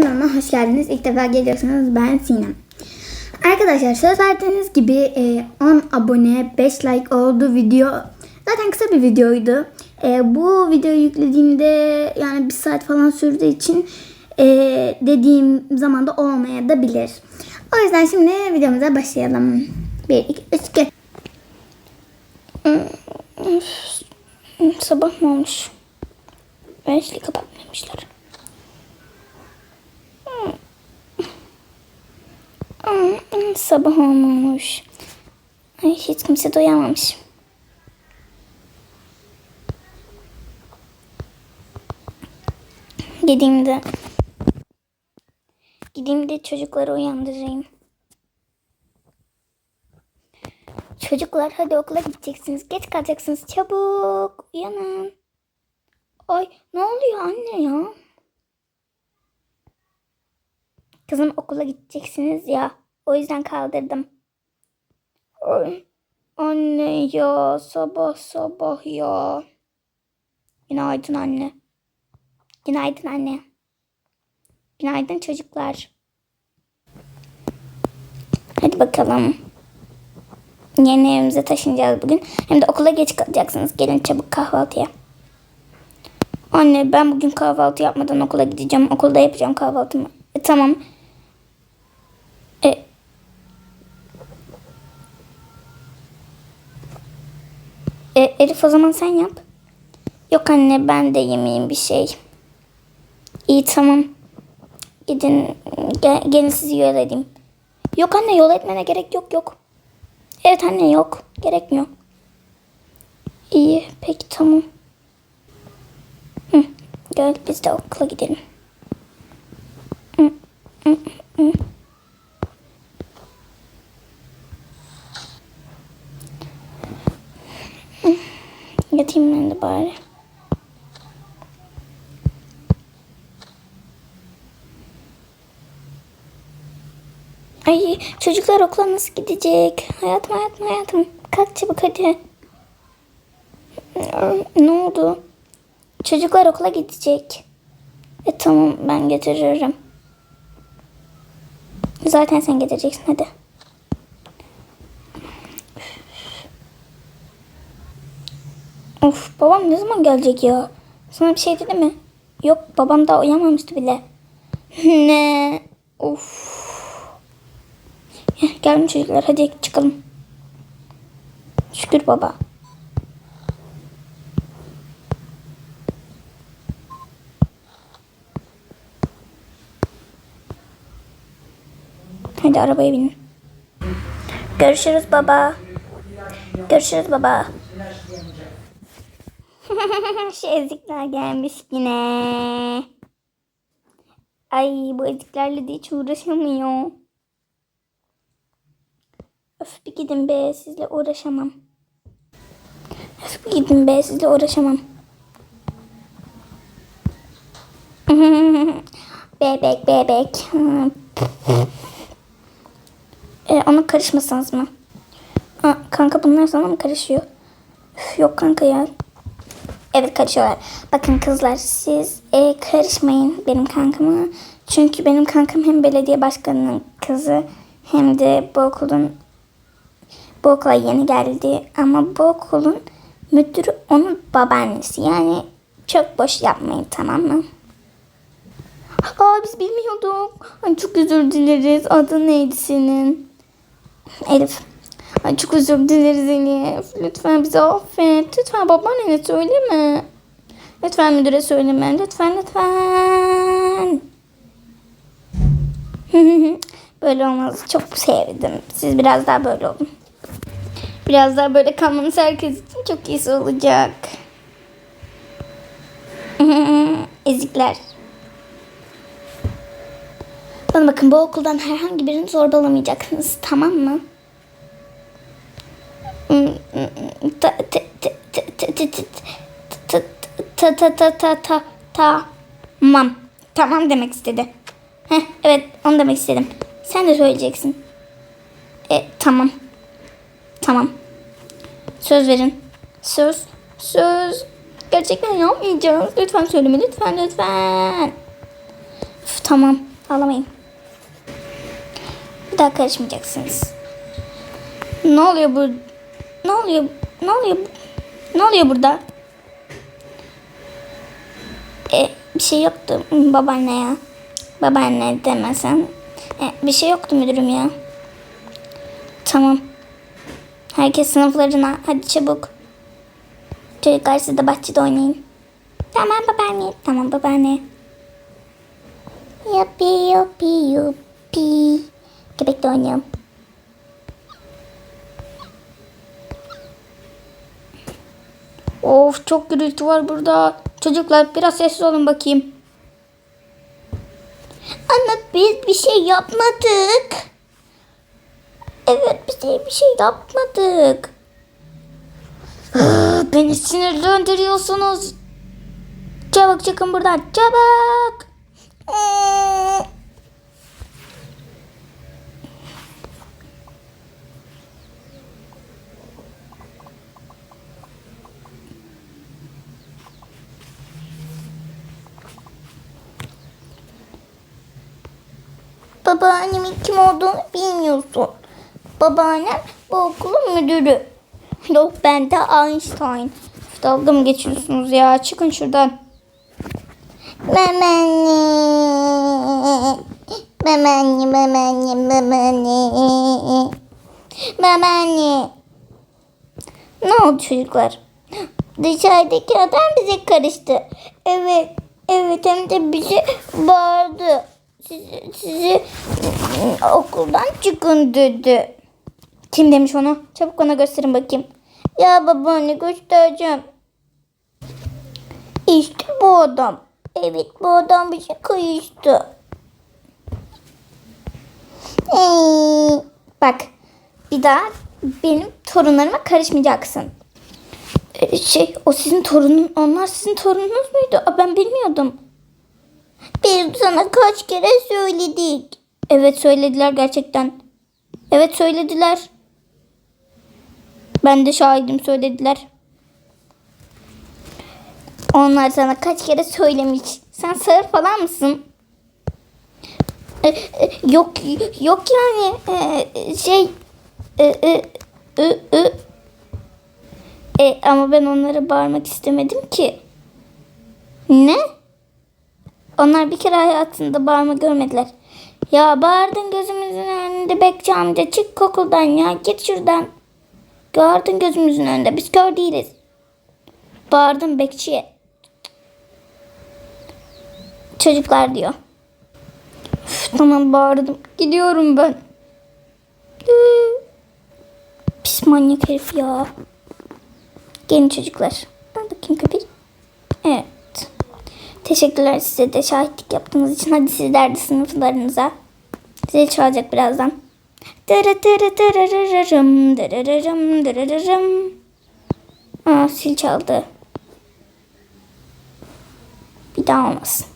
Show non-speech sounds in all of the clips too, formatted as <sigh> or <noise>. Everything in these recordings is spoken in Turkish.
kanalıma hoş geldiniz. İlk defa geliyorsanız ben Sinem. Arkadaşlar söz verdiğiniz gibi e, 10 abone 5 like oldu video. Zaten kısa bir videoydu. E, bu videoyu yüklediğimde yani bir saat falan sürdüğü için e, dediğim zamanda olmaya da bilir. O yüzden şimdi videomuza başlayalım. 1, 2, 3, gel. Sabah mı olmuş? Beşli kapatmamışlar. Sabah olmamış. Ay, hiç kimse de uyanmamış. Gideyim de gideyim de çocukları uyandırayım. Çocuklar hadi okula gideceksiniz. Geç kalacaksınız. Çabuk uyanın. Ay ne oluyor anne ya? Kızım okula gideceksiniz ya. O yüzden kaldırdım. Ay, anne ya sabah sabah ya. Günaydın anne. Günaydın anne. Günaydın çocuklar. Hadi bakalım. Yeni evimize taşınacağız bugün. Hem de okula geç kalacaksınız. Gelin çabuk kahvaltıya. Anne ben bugün kahvaltı yapmadan okula gideceğim. Okulda yapacağım kahvaltımı. E, tamam. E, Elif o zaman sen yap. Yok anne ben de yemeyeyim bir şey. İyi tamam. Gidin gel, gelin sizi yol edeyim. Yok anne yol etmene gerek yok yok. Evet anne yok. Gerekmiyor. İyi peki tamam. Hı, gel biz de okula gidelim. Hı, hı, hı. Hı, Yatayım ben de bari. Ay çocuklar okula nasıl gidecek? Hayatım hayatım hayatım. Kalk çabuk hadi. Ne oldu? Çocuklar okula gidecek. E tamam ben getiririm. Zaten sen getireceksin hadi. Of babam ne zaman gelecek ya? Sana bir şey dedi mi? Yok babam daha uyanmamıştı bile. ne? Of. Heh, Gelin çocuklar hadi çıkalım. Şükür baba. Hadi arabaya binin. Görüşürüz baba. Görüşürüz baba. <laughs> Şu ezikler gelmiş yine. Ay bu eziklerle de hiç uğraşamıyor. Öf bir gidin be sizle uğraşamam. Öf bir gidin be sizle uğraşamam. <laughs> bebek bebek. e, ona karışmasanız mı? Aa, kanka bunlar sana mı karışıyor? Üf, yok kanka ya. Evet karışıyorlar. Bakın kızlar siz e, karışmayın benim kankama. Çünkü benim kankam hem belediye başkanının kızı hem de bu okulun bu okula yeni geldi ama bu okulun müdürü onun babaannesi. Yani çok boş yapmayın tamam mı? Aa biz bilmiyorduk. Ay, çok özür dileriz. Adın neydi senin? Elif. Ay, çok özür dileriz Elif. Lütfen bizi affet. Lütfen babaannene söyleme. Lütfen müdüre söyleme. Lütfen lütfen. <laughs> böyle olmaz. Çok sevdim. Siz biraz daha böyle olun. Biraz daha böyle kalmanız herkes için çok iyisi olacak. Ezikler. Bana bakın bu okuldan herhangi birini zorbalamayacaksınız tamam mı? Ta ta ta ta ta ta ta ta ta ta ta tamam. Tamam demek istedi. Heh, evet onu demek istedim. Sen de söyleyeceksin. E, tamam. Tamam. Söz verin. Söz. Söz. Gerçekten yapmayacağız. Lütfen söyleme. Lütfen lütfen. Üf, tamam ağlamayın. Bir daha karışmayacaksınız. Ne oluyor bu? Ne oluyor? Ne oluyor? Ne oluyor burada? E, bir şey yoktu babaanne ya. Babaanne demesen. E, bir şey yoktu müdürüm ya. Tamam. Herkes sınıflarına. Hadi çabuk. Çocuklar siz de bahçede oynayın. Tamam babaanne. Tamam babaanne. Yuppi yuppi yuppi. Köpekle oynayalım. Of çok gürültü var burada. Çocuklar biraz sessiz olun bakayım. Anne biz bir şey yapmadık. Evet de bir şey yapmadık. Ah, Beni sinirlendiriyorsunuz. Çabuk çıkın buradan çabuk. Babaannemin kim olduğunu bilmiyorsun. Babaannem bu okulun müdürü. <laughs> Yok ben de Einstein. Dalga mı geçiyorsunuz ya? Çıkın şuradan. Babaanne. Babaanne, babaanne, babaanne. Babaanne. Ne oldu çocuklar? Dışarıdaki adam bize karıştı. Evet, evet hem de bize bağırdı. Sizi, sizi okuldan çıkın dedi. Kim demiş onu? Çabuk ona gösterin bakayım. Ya babaanne göstereceğim. İşte bu adam. Evet bu adam bize kayıştı. Ee, bak bir daha benim torunlarıma karışmayacaksın. Ee, şey o sizin torunun onlar sizin torununuz muydu? Aa, ben bilmiyordum. Biz sana kaç kere söyledik. Evet söylediler gerçekten. Evet söylediler. Ben de şahidim söylediler. Onlar sana kaç kere söylemiş. Sen sağır falan mısın? E, e, yok yok yani E, şey e, ama ben onlara bağırmak istemedim ki. Ne? Onlar bir kere hayatında bağırma görmediler. Ya bağırdın gözümüzün önünde Bekçi amca çık okuldan ya git şuradan. Gördün gözümüzün önünde biz kör değiliz. Bağırdım Bekçi'ye. Çocuklar diyor. Üf, tamam bağırdım. Gidiyorum ben. Pis manyak herif ya. Gelin çocuklar. Al bakayım köpek. Evet. Teşekkürler size de şahitlik yaptığınız için. Hadi sizler de sınıflarınıza. Zil çalacak birazdan. Dırı dırı dırırırırım, dırırırım, dırırırım. Aa sil çaldı. Bir daha olmasın.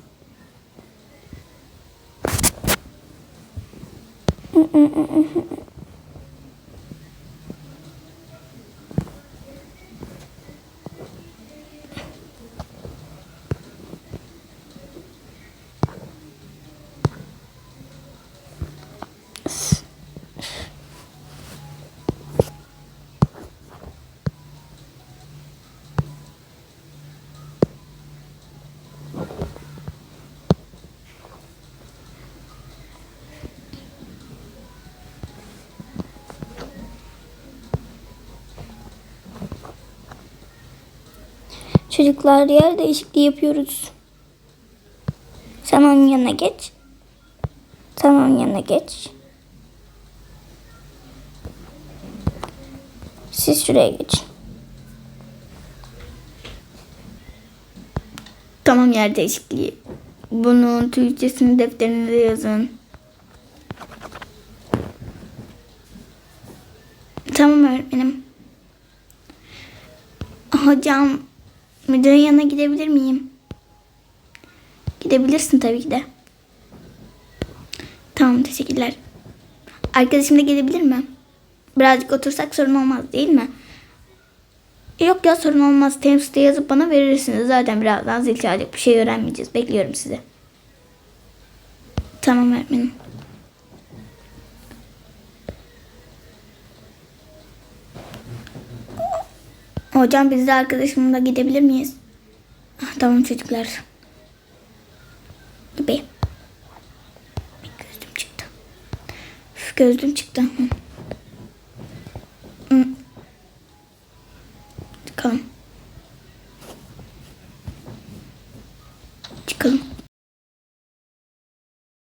Çocuklar yer değişikliği yapıyoruz. Sen onun yanına geç. Sen onun yanına geç. Siz şuraya geçin. Tamam yer değişikliği. Bunun Türkçesini defterinize yazın. Tamam öğretmenim. Hocam müdürün yanına gidebilir miyim? Gidebilirsin tabii ki de. Tamam teşekkürler. Arkadaşım da gelebilir mi? Birazcık otursak sorun olmaz değil mi? Yok ya sorun olmaz. Temsilde yazıp bana verirsiniz. Zaten birazdan zil çalacak bir şey öğrenmeyeceğiz. Bekliyorum sizi. Tamam öğretmenim. Hocam biz de arkadaşımla gidebilir miyiz? Ah, tamam çocuklar. Be. Gözlüğüm çıktı. Üf, gözlüğüm çıktı. Hı.